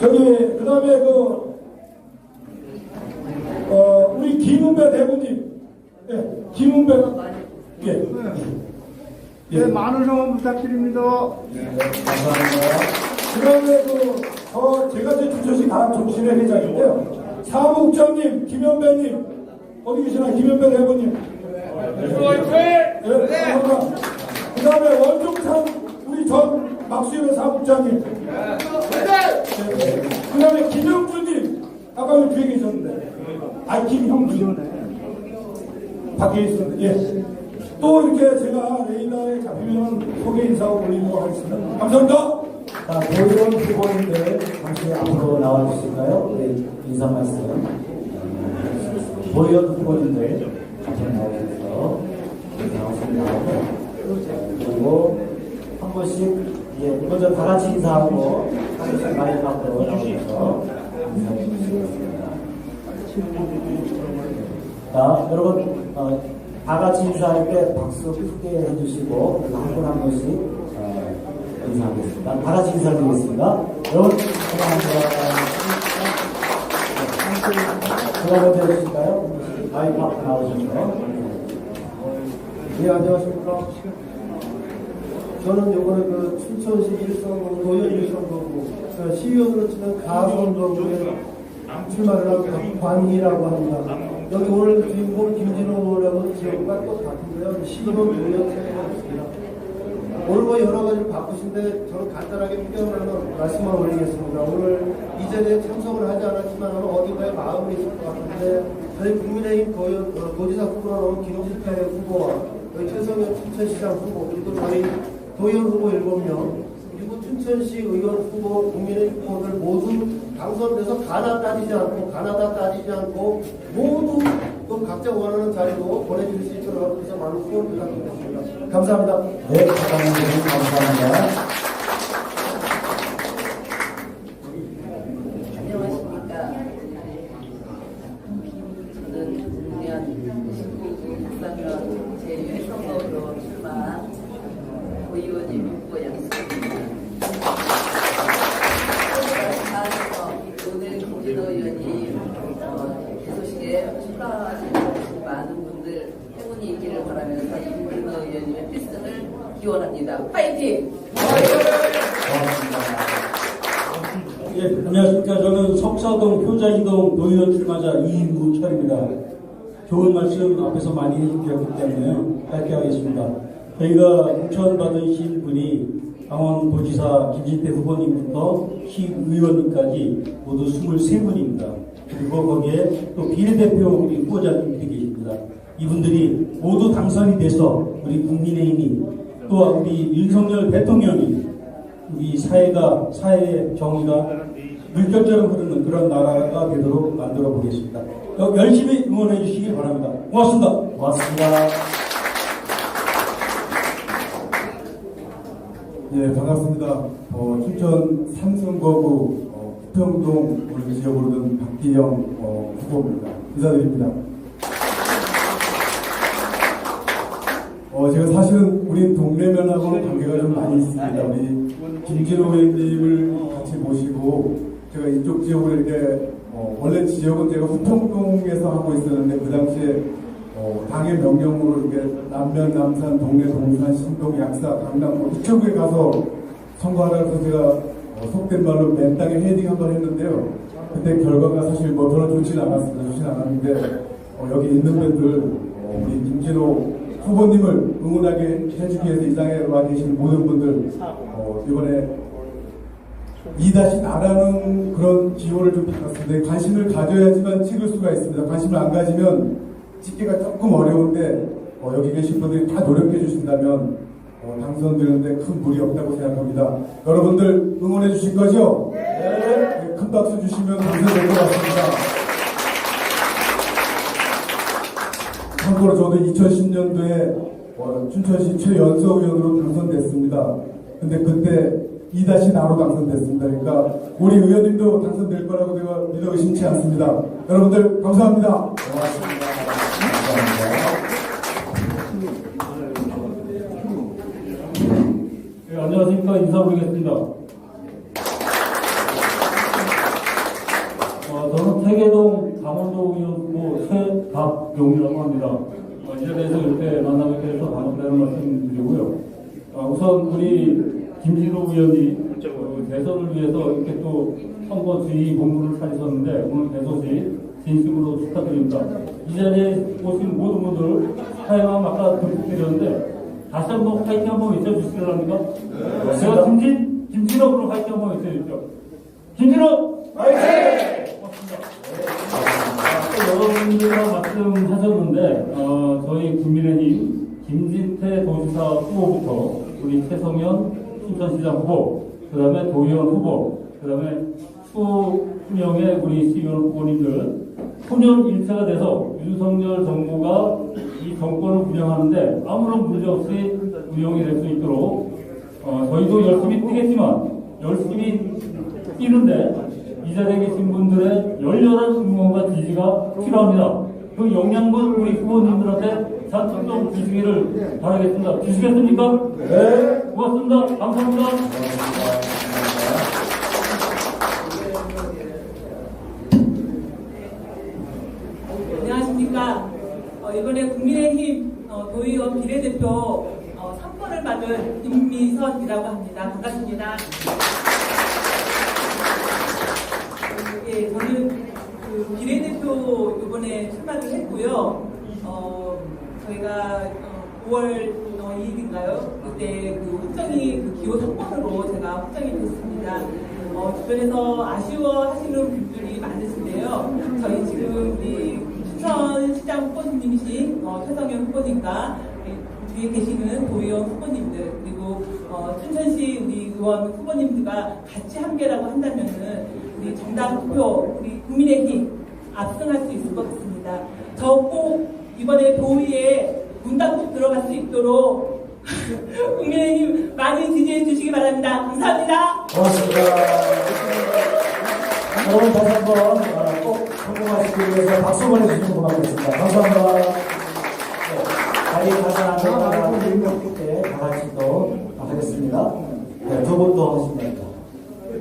저기 그다음에 그 어, 우리 김은배 대부님, 예, 김은배, 예, 예, 네, 많은 성원 부탁드립니다. 감사합니다. 그다음에 그, 어, 제가 이제 주초식 다음 정신의 회장인데요. 사무국장님, 김현배님, 어디 계시나, 김현배 대부님. 예, 감사합니다. 그 다음에 원종상, 전 박수현 사무국장님. 그 다음에 김영주님, 아까 왜 뒤에 계셨는데. 아, 김형주. 밖에 있었는데, 예. 또 이렇게 제가 레이더에 잡히면 소개 인사하고 올리도록 하겠습니다. 감사합니다. 자, 보이원 후보님들 잠시 앞으로 나와 주실까요? 네, 인사 말씀. 보이원 후보님들 앞으로 나오셔서 인사하겠습니다. 그리고 한 번씩, 예, 먼저 다 같이 인사하고, 한 번씩 많이 받고 나오셔서 인사해 주시겠습니다. 자, 여러분, 어, 다 같이 인사할 때 박수 크게 해주시고, 한분한 분씩 어, 인사하겠습니다. 다 같이 인사드리겠습니다. 여러분, 감사합니다. 누가 먼저 해주실까요? 마이크 앞에 나오셔서. 예, 안녕하십니까. 저는 요번에 그 춘천시 일선거, 도현 일선거구, 그 시의원으로 치는 가선거구에 출마를 한 관희라고 합니다. 여기 오늘 주인공 김진호라고 지역과 똑같은데요. 시의원 도현 세명입니다 오늘 뭐 여러 가지 바쁘신데 저는 간단하게 표현하는 말씀을 올리겠습니다. 오늘 이전에 참석을 하지 않았지만 어딘가에 마음이 있을 것 같은데 저희 국민의힘 어, 도지사 후보로 나온 김용태 후보와 저희 최성현 춘천시장 후보 그리고 저희 도연 후보 7명 그리고 춘천시 의원 후보 국민의힘 후보들 모두 당선돼서 가나 따지지 않고 가나다 따지지 않고 모두 또 각자 원하는 자리로 보내줄 수 있도록 위해서 많은 후원 부탁드리겠습니다. 감사합니다. 네, 감사합니다. 안녕하십니까. 저는 국내한 19구 국사면 제1선거로 출마한 의원님 후보 양수입니다. 따라서 오늘 김진호 어, 개소식에 출마하신 많은 분들 행운이 있기를 바라면서 김진호 의원님의 필승을 기원합니다. 파이팅! 예, 안녕하십니까. 저는 석사동 효자이동 도의원 출마자 이무철입니다. 좋은 말씀 앞에서 많이 해주셨기 때문에 짧게 하겠습니다. 저희가 공천 받으신 분이 강원도지사 김진태 후보님부터 시의원님까지 모두 23분입니다. 그리고 거기에 또 비례대표 우리 후보자님들이 계십니다. 이분들이 모두 당선이 돼서 우리 국민의힘이 또 우리 윤석열 대통령이 우리 사회가 사회의 정의가 물결처럼 흐르는 그런 나라가 되도록 만들어 보겠습니다. 열심히 응원해 주시기 바랍니다. 고맙습니다. 고맙습니다. 예, 반갑습니다. 어, 춘천 삼성거구 어, 부평동 우리 지역으로는 박기영 어, 후보입니다. 인사드립니다. 어, 제가 사실은 우리 동네면하고는 관계가 좀 많이 있습니다. 우리 김진호 의원님을 같이 모시고 제가 이쪽 지역으로 이렇게 어, 원래 지역은 제가 후평동에서 하고 있었는데 그 당시에 어, 당의 명령으로 이렇게 남면, 남산, 동래, 동산, 신동, 약사, 강남 뭐 이쪽에 가서 선거하라 해서 제가 어, 속된 말로 맨 땅에 헤딩 한 번 했는데요. 그때 결과가 사실 뭐 별로 좋진 않았습니다. 좋진 않았는데 어, 여기 있는 분들 어, 우리 김진호 후보님을 응원하게 해주기 위해서 이 장에 와 계신 모든 분들 어, 이번에 이다시 나라는 그런 기호를 좀 받았습니다. 관심을 가져야지만 찍을 수가 있습니다. 관심을 안 가지면 찍기가 조금 어려운데 어, 여기 계신 분들이 다 노력해 주신다면 어, 당선되는데 큰 무리 없다고 생각합니다. 여러분들 응원해 주실 거죠? 네. 큰 박수 주시면 당선될 것 같습니다. 참고로 저도 2010년도에 어, 춘천시 최연소 의원으로 당선됐습니다. 근데 그때 이다시 나로 당선됐습니다. 그러니까 우리 의원님도 당선될 거라고 제가 믿어 의심치 않습니다. 여러분들 감사합니다. 고맙습니다. 감사합니다. 네, 안녕하십니까. 안녕하십니까 인사 올리겠습니다. 어, 저는 태계동 강원도 의원부 최박용이라고 합니다. 어, 이 자리에서 이렇게 만나게 돼서 반갑다는 말씀 드리고요. 어, 우선 우리 김진호 의원이 어, 대선을 위해서 이렇게 또 선거 주의 본부를 차리셨는데 오늘 대소식 진심으로 축하드립니다. 이 자리에 오신 모든 분들 사회와 아까 드렸는데 다시 한번 파이팅 한번 외쳐주시겠습니까? 제가 김진, 김진호으로 파이팅 한번 외쳐주십시오. 김진호! 아까 여러분들과 말씀하셨는데 어, 저희 국민의힘 김진태 도지사 후보부터 우리 최성현 순천시장 후보 그 다음에 도의원 후보 그 다음에 수명의 우리 시의원 후보님들 혼연 일체가 돼서 윤석열 정부가 이 정권을 운영하는데 아무런 문제 없이 운영이 될 수 있도록 어, 저희도 열심히 뛰겠지만 열심히 뛰는데 이 자리에 계신 분들의 열렬한 응원과 지지가 필요합니다. 그 영양분 우리 후보님들한테 좀 주시기를 바라겠습니다. 주시겠습니까? 네. 고맙습니다. 감사합니다. 안녕하십니까. 어, 이번에 국민의힘 어, 도의원 비례대표 어, 3번을 받은 김미선이라고 합니다. 반갑습니다. 예, 저는 그 비례대표 이번에 출마를 했고요. 어, 저희가 어, 5월 어, 2일인가요? 그때 그 확정이 그 기호 3번으로 제가 확정이 됐습니다. 어, 주변에서 아쉬워하시는 분들이 후보님이신 어, 최성현 후보님과 이 뒤에 계시는 도의원 후보님들 그리고 어, 춘천시 우리 의원 후보님들과 같이 함께라고 한다면은 우리 정당 투표 우리 국민의 힘 압승할 수 있을 것 같습니다. 저 꼭 이번에 도의에 문당국 들어갈 수 있도록 국민의힘 많이 지지해 주시기 바랍니다. 감사합니다. 고맙습니다. 여러분 다시 한번 그래서 박수 보내주시면 고맙겠습니다. 감사합니다. 네, 자리 가장 안전하게 때 다같이 또 하겠습니다. 네, 두 분도 하십니다.